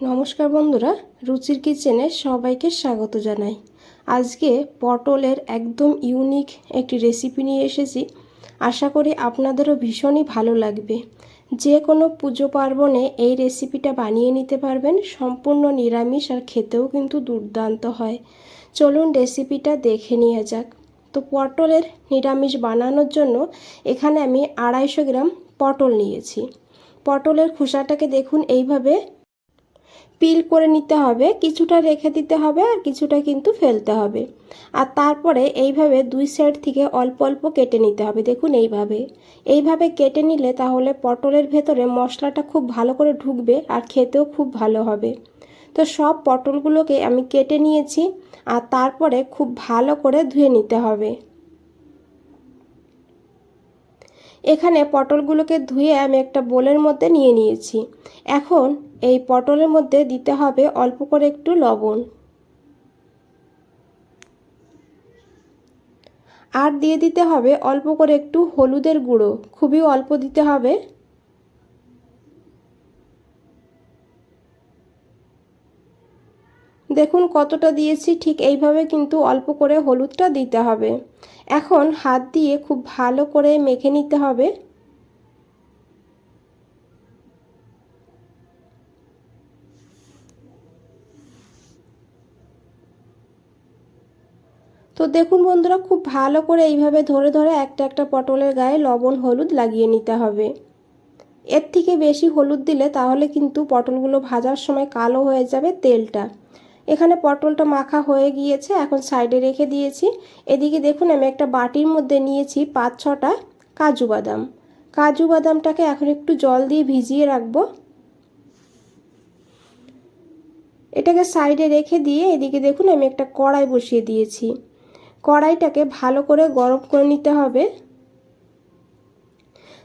নমস্কার বন্ধুরা, রুচির কিচেনে সবাইকে স্বাগত জানাই। আজকে পটলের একদম ইউনিক একটি রেসিপি নিয়ে এসেছি। আশা করি আপনাদেরও ভীষণই ভালো লাগবে। যে কোনো পুজো পার্বণে এই রেসিপিটা বানিয়ে নিতে পারবেন, সম্পূর্ণ নিরামিষ আর খেতেও কিন্তু দুর্দান্ত হয়। চলুন রেসিপিটা দেখে নিয়ে যাক। তো পটলের নিরামিষ বানানোর জন্য এখানে আমি আড়াইশো গ্রাম পটল নিয়েছি। পটলের খোসাটাকে দেখুন, এইভাবে পিল করে নিতে হবে, কিছুটা রেখে দিতে হবে আর কিছুটা কিন্তু ফেলতে হবে। আর তারপরে এইভাবে দুই সাইড থেকে অল্প অল্প কেটে নিতে হবে, দেখুন এইভাবে। এইভাবে কেটে নিলে তাহলে পটলের ভেতরে মশলাটা খুব ভালো করে ঢুকবে আর খেতেও খুব ভালো হবে। তো সব পটলগুলোকে আমি কেটে নিয়েছি আর তারপরে খুব ভালো করে ধুয়ে নিতে হবে। এখানে পটলগুলোকে ধুয়ে আমি একটা বোলের মধ্যে নিয়ে নিয়েছি। এখন এই পটলের মধ্যে দিতে হবে অল্প করে একটু লবণ। আর দিয়ে দিতে হবে অল্প করে একটু হলুদের গুঁড়ো। খুবই অল্প দিতে হবে। দেখুন কতটা দিয়েছি, ঠিক এইভাবে কিন্তু অল্প করে হলুদটা দিতে হবে। এখন হাত দিয়ে খুব ভালো করে মেখে নিতে হবে। তো দেখুন বন্ধুরা, খুব ভালো করে এইভাবে ধরে ধরে একটা একটা পটলের গায়ে লবণ, হলুদ লাগিয়ে নিতে হবে। এর থেকে বেশি হলুদ দিলে তাহলে কিন্তু পটলগুলো ভাজার সময় কালো হয়ে যাবে তেলটা। এখানে পটলটা মাখা হয়ে গিয়েছে, এখন সাইডে রেখে দিয়েছি। এদিকে দেখুন, আমি একটা বাটির মধ্যে নিয়েছি পাঁচ ছটা কাজু বাদাম। কাজু বাদামটাকে এখন একটু জল দিয়ে ভিজিয়ে রাখব। এটাকে সাইডে রেখে দিয়ে এদিকে দেখুন, আমি একটা কড়াই বসিয়ে দিয়েছি। কড়াইটাকে ভালো করে গরম করে নিতে হবে।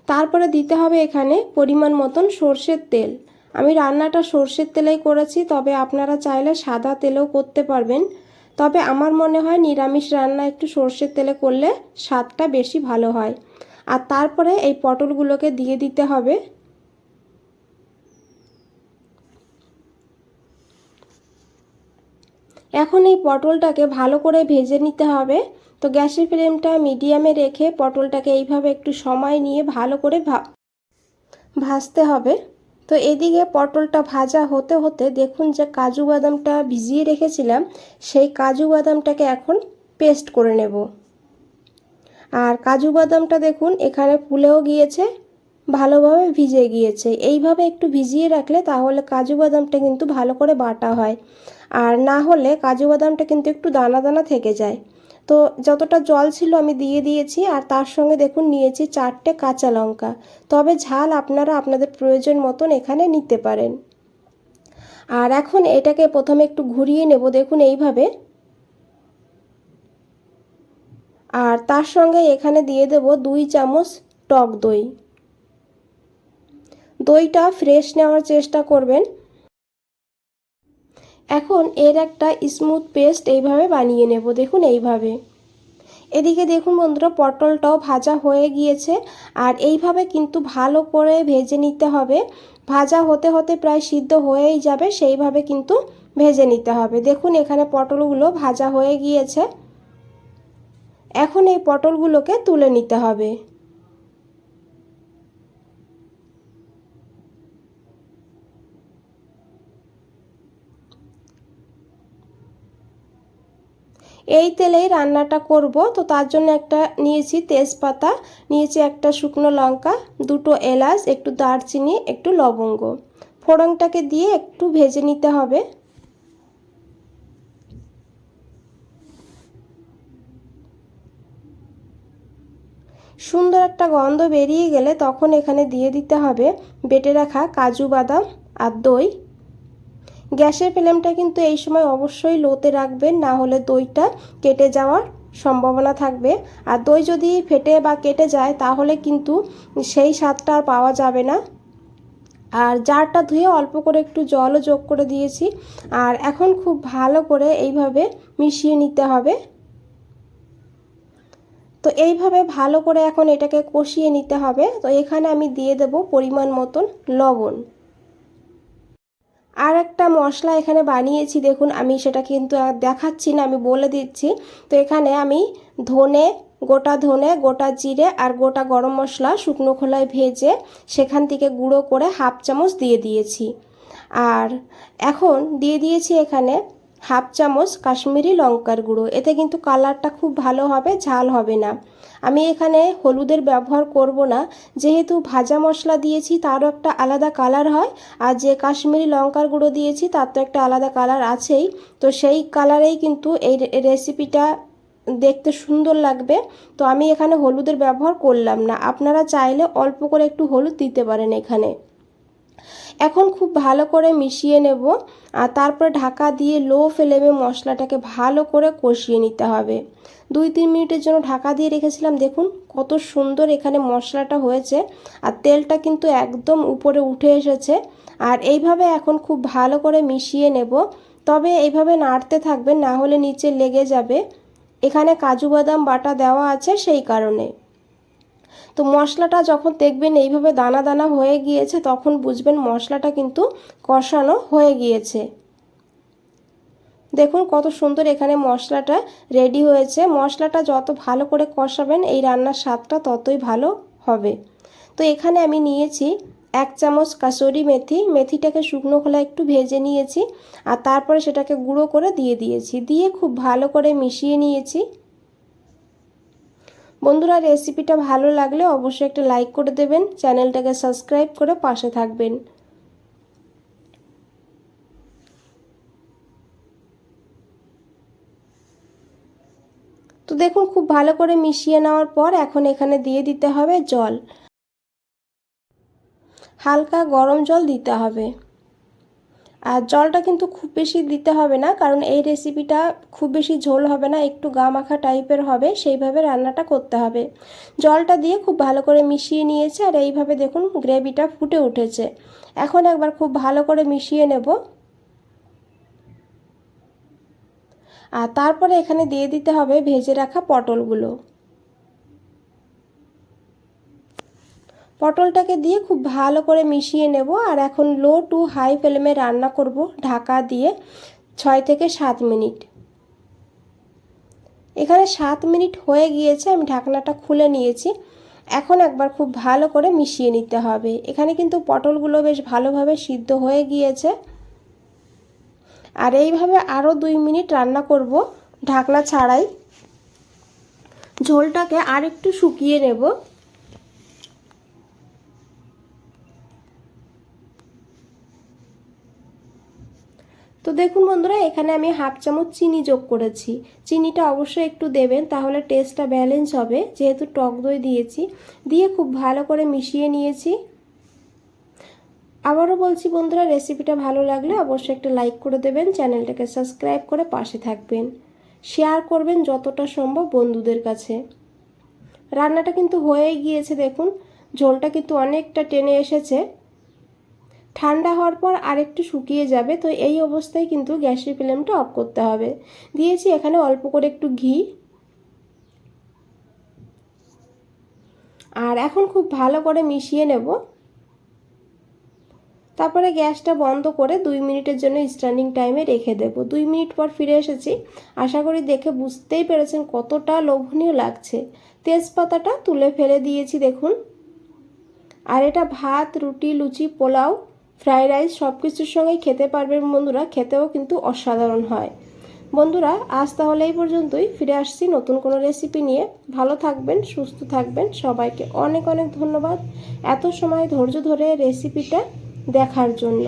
তারপরে দিতে হবে এখানে পরিমাণ মতন সর্ষের তেল। আমি রান্নাটা সর্ষের তেলেই করেছি, তবে আপনারা চাইলে সাদা তেলেও করতে পারবেন। তবে আমার মনে হয় নিরামিষ রান্না একটু সর্ষের তেলে করলে স্বাদটা বেশি ভালো হয়। আর তারপরে এই পটলগুলোকে দিয়ে দিতে হবে। এখন এই পটলটাকে ভালো করে ভেজে নিতে হবে। তো গ্যাসের ফ্লেমটা মিডিয়ামে রেখে পটলটাকে এইভাবে একটু সময় নিয়ে ভালো করে ভাজতে হবে। তো এদিকে পটলটা ভাজা হতে হতে দেখুন যে কাজু বাদামটা ভিজিয়ে রেখেছিলাম, সেই কাজু বাদামটাকে এখন পেস্ট করে নেব। আর কাজু বাদামটা দেখুন এখানে ফুলেও গিয়েছে, ভালোভাবে ভিজে গিয়েছে। এইভাবে একটু ভিজিয়ে রাখলে তাহলে কাজু বাদামটা কিন্তু ভালো করে বাটা হয়। আর না হলে কাজু বাদামটা কিন্তু একটু দানা দানা থেকে যায়। তো যতটা জল ছিল আমি দিয়ে দিয়েছি আর তার সঙ্গে দেখুন নিয়েছি চারটে কাঁচা লঙ্কা। তবে ঝাল আপনারা আপনাদের প্রয়োজন মতন এখানে নিতে পারেন। আর এখন এটাকে প্রথমে একটু ঘুরিয়ে নেব দেখুন এইভাবে। আর তার সঙ্গে এখানে দিয়ে দেব দুই চামচ টক দই। দইটা ফ্রেশ নেওয়ার চেষ্টা করবেন। এখন এর একটা স্মুথ পেস্ট এইভাবে বানিয়ে নেব, দেখুন এইভাবে। এদিকে দেখুন বন্ধুরা, পটলটাও ভাজা হয়ে গিয়েছে, আর এইভাবে কিন্তু ভালো করে ভেজে নিতে হবে। ভাজা হতে হতে প্রায় সিদ্ধ হয়েই যাবে, সেইভাবে কিন্তু ভেজে নিতে হবে। দেখুন এখানে পটলগুলো ভাজা হয়ে গিয়েছে। এখন এই পটলগুলোকে তুলে নিতে হবে। এই তেলেই রান্নাটা করব। তো তার জন্য একটা নিয়েছি তেজপাতা, নিয়েছি একটা শুকনো লঙ্কা, দুটো এলাচ, একটু দারচিনি, একটু লবঙ্গ। ফোড়নটাকে দিয়ে একটু ভেজে নিতে হবে। সুন্দর একটা গন্ধ বেরিয়ে গেলে তখন এখানে দিয়ে দিতে হবে বেটে রাখা কাজু বাদাম আর দই। গ্যাসের ফ্লেমটা কিন্তু এই সময় অবশ্যই লোতে রাখবেন, না হলে দইটা কেটে যাওয়ার সম্ভাবনা থাকবে। আর দই যদি ফেটে বা কেটে যায়, তাহলে কিন্তু সেই স্বাদটা আর পাওয়া যাবে না। আর জারটা ধুয়ে অল্প করে একটু জলও যোগ করে দিয়েছি। আর এখন খুব ভালো করে এইভাবে মিশিয়ে নিতে হবে। তো এইভাবে ভালো করে এখন এটাকে কষিয়ে নিতে হবে। তো এখানে আমি দিয়ে দেব পরিমাণ মতন লবণ। আর একটা মশলা এখানে বানিয়েছি, দেখুন আমি সেটা কিন্তু দেখাচ্ছি না, আমি বলে দিচ্ছি। তো এখানে আমি ধনে, গোটা ধনে, গোটা জিরে আর গোটা গরম মশলা শুকনো খোলায় ভেজে সেখান থেকে গুঁড়ো করে হাফ চামচ দিয়ে দিয়েছি। আর এখন দিয়ে দিয়েছি এখানে হাফ চামচ কাশ্মীরি লঙ্কার গুঁড়ো, এতে কিন্তু কালারটা খুব ভালো হবে, ঝাল হবে না। আমি এখানে হলুদের ব্যবহার করব না। যেহেতু ভাজা মশলা দিয়েছি, তারও একটা আলাদা কালার হয়। আর যে কাশ্মীরি লঙ্কার গুঁড়ো দিয়েছি, তার তো একটা আলাদা কালার আছেই। তো সেই কালারেই কিন্তু এই রেসিপিটা দেখতে সুন্দর লাগবে। তো আমি এখানে হলুদের ব্যবহার করলাম না। আপনারা চাইলে অল্প করে একটু হলুদ দিতে পারেন এখানে। এখন খুব ভালো করে মিশিয়ে নেব আর তারপরে ঢাকা দিয়ে লো ফ্লেমে মশলাটাকে ভালো করে কষিয়ে নিতে হবে। দুই তিন মিনিটের জন্য ঢাকা দিয়ে রেখেছিলাম। দেখুন কত সুন্দর এখানে মশলাটা হয়েছে আর তেলটা কিন্তু একদম উপরে উঠে এসেছে। আর এইভাবে এখন খুব ভালো করে মিশিয়ে নেব। তবে এইভাবে নাড়তে থাকবেন, না হলে নিচে লেগে যাবে। এখানে কাজু বাদাম বাটা দেওয়া আছে সেই কারণে। তো মশলাটা যখন দেখবেন এইভাবে দানা দানা হয়ে গিয়েছে, তখন বুঝবেন মশলাটা কিন্তু কষানো হয়ে গিয়েছে। দেখুন কত সুন্দর এখানে মশলাটা রেডি হয়েছে। মশলাটা যত ভালো করে কষাবেন, এই রান্নার স্বাদটা ততই ভালো হবে। তো এখানে আমি নিয়েছি এক চামচ কাসুরি মেথি। মেথিটাকে শুকনো খোলা একটু ভেজে নিয়েছি আর তারপরে সেটাকে গুঁড়ো করে দিয়ে দিয়েছি। দিয়ে খুব ভালো করে মিশিয়ে নিয়েছি। বন্ধুরা রেসিপিটা ভালো লাগলে অবশ্যই একটা লাইক করে দেবেন চ্যানেলটাকে সাবস্ক্রাইব করে পাশে থাকবেন। তো দেখুন, খুব ভালো করে মিশিয়ে নেওয়ার পর এখন এখানে দিয়ে দিতে হবে জল। হালকা গরম জল দিতে হবে। আর জলটা কিন্তু খুব বেশি দিতে হবে না, কারণ এই রেসিপিটা খুব বেশি ঝোল হবে না, একটু গা মাখা টাইপের হবে, সেইভাবে রান্নাটা করতে হবে। জলটা দিয়ে খুব ভালো করে মিশিয়ে নিয়েছে, আর এইভাবে দেখুন গ্রেভিটা ফুটে উঠেছে। এখন একবার খুব ভালো করে মিশিয়ে নেব। আর তারপরে এখানে দিয়ে দিতে হবে ভেজে রাখা পটলগুলো। পটলটাকে দিয়ে খুব ভালো করে মিশিয়ে নেব আর এখন লো টু হাই ফ্লেমে রান্না করব ঢাকা দিয়ে ছয় থেকে সাত মিনিট। এখানে সাত মিনিট হয়ে গিয়েছে, আমি ঢাকনাটা খুলে নিয়েছি। এখন একবার খুব ভালো করে মিশিয়ে নিতে হবে। এখানে কিন্তু পটলগুলো বেশ ভালোভাবে সিদ্ধ হয়ে গিয়েছে। আর এইভাবে আরও দুই মিনিট রান্না করব ঢাকনা ছাড়াই। ঝোলটাকে আর একটু শুকিয়ে নেব। তো দেখুন বন্ধুরা, এখানে আমি হাফ চামচ চিনি যোগ করেছি। চিনিটা অবশ্যই একটু দেবেন, তাহলে টেস্টটা ব্যালেন্স হবে। যেহেতু টক দই দিয়েছি, দিয়ে খুব ভালো করে মিশিয়ে নিয়েছি। আবারও বলছি বন্ধুরা রেসিপিটা ভালো লাগলে অবশ্যই একটা লাইক করে দেবেন চ্যানেলটাকে সাবস্ক্রাইব করে পাশে থাকবেন। শেয়ার করবেন যতটা সম্ভব বন্ধুদের কাছে। রান্নাটা কিন্তু হয়ে গিয়েছে, দেখুন, ঝোলটা কিন্তু অনেকটা টেনে এসেছে। ঠান্ডা হওয়ার পর আরেকটু শুকিয়ে যাবে, তো এই অবস্থায় কিন্তু গ্যাসের ফ্লেমটা অফ করতে হবে। দিয়েছি এখানে অল্প করে একটু ঘি। আর এখন খুব ভালো করে মিশিয়ে নেব। তারপরে গ্যাসটা বন্ধ করে দুই মিনিটের জন্য স্ট্যান্ডিং টাইমে রেখে দেব। দুই মিনিট পর ফিরে এসেছি। আশা করি দেখে বুঝতেই পেরেছেন কতটা লোভনীয় লাগছে। তেজপাতাটা তুলে ফেলে দিয়েছি, দেখুন। আর এটা ভাত, রুটি, লুচি, পোলাও ফ্রাইড রাইস সব কিছুর সঙ্গে খেতে পারবেন বন্ধুরা, খেতেও কিন্তু অসাধারণ হয়। বন্ধুরা, আজ তাহলে এই পর্যন্তই। ফিরে আসছি নতুন কোনো রেসিপি নিয়ে। ভালো থাকবেন, সুস্থ থাকবেন। সবাইকে অনেক অনেক ধন্যবাদ এত সময় ধৈর্য ধরে রেসিপিটা দেখার জন্য।